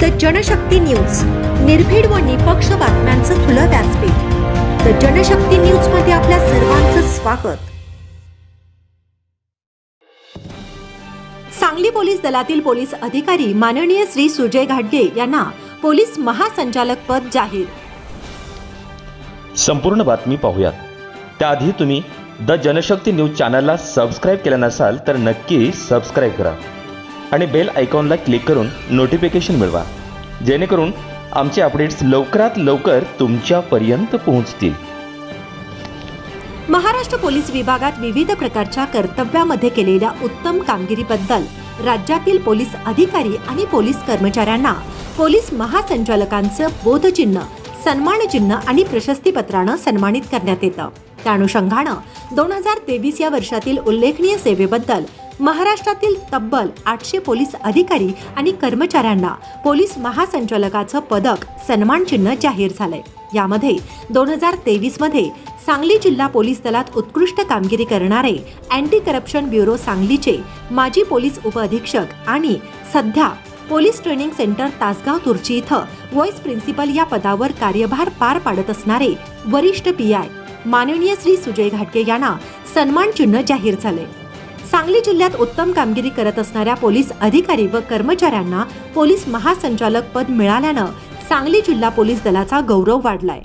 The Janshakti news. निर्भीड व निपक्ष बातम्यांचं खुलं व्यासपीठ. द जनशक्ती न्यूजमध्ये आपल्या सर्वांचं स्वागत. सांगली पोलीस दलातील पोलीस अधिकारी माननीय श्री सुजय घाटगे यांना पोलीस महासंचालक पद जाहीर. संपूर्ण बातमी पाहूयात. त्याआधी तुम्ही द जनशक्ती न्यूज चॅनलला सबस्क्राईब केलं नसाल तर नक्की सबस्क्राईब करा. आणि बेल आयकॉनला क्लिक करून नोटिफिकेशन मिळवा. जेणेकरून आमचे अपडेट्स लवकरात लवकर तुमच्यापर्यंत पोहोचतील. महाराष्ट्र पोलीस विभागात विविध प्रकारच्या कर्तव्यामध्ये केलेल्या उत्तम कामगिरीबद्दल राज्यातील पोलीस अधिकारी आणि पोलीस कर्मचाऱ्यांना पोलीस महासंचालकांचं बोधचिन्ह सन्मानचिन्ह आणि प्रशस्तीपत्रानं सन्मानित करण्यात येतं. त्या अनुषंगानं दोन हजार तेवीस या वर्षातील उल्लेखनीय सेवेबद्दल महाराष्ट्रातील तब्बल आठशे पोलीस अधिकारी आणि कर्मचाऱ्यांना पोलीस महासंचालकाचं पदक सन्मान चिन्ह जाहीर झालंय. यामध्ये दोन हजार तेवीसमध्ये सांगली जिल्हा पोलीस दलात उत्कृष्ट कामगिरी करणारे अँटी करप्शन ब्युरो सांगलीचे माजी पोलीस उपअधीक्षक आणि सध्या police training centre Tasgaon Turchi इथं व्हॉइस प्रिन्सिपल या पदावर कार्यभार पार पाडत असणारे वरिष्ठ पी आय. माननीय श्री सुजय घाटगे यांना सन्मान चिन्ह जाहीर झाले सांगली जिल्ह्यात उत्तम कामगिरी करत असणाऱ्या पोलीस अधिकारी व कर्मचाऱ्यांना पोलीस महासंचालक पद मिळाल्यानं सांगली जिल्हा पोलीस दलाचा गौरव वाढलाय.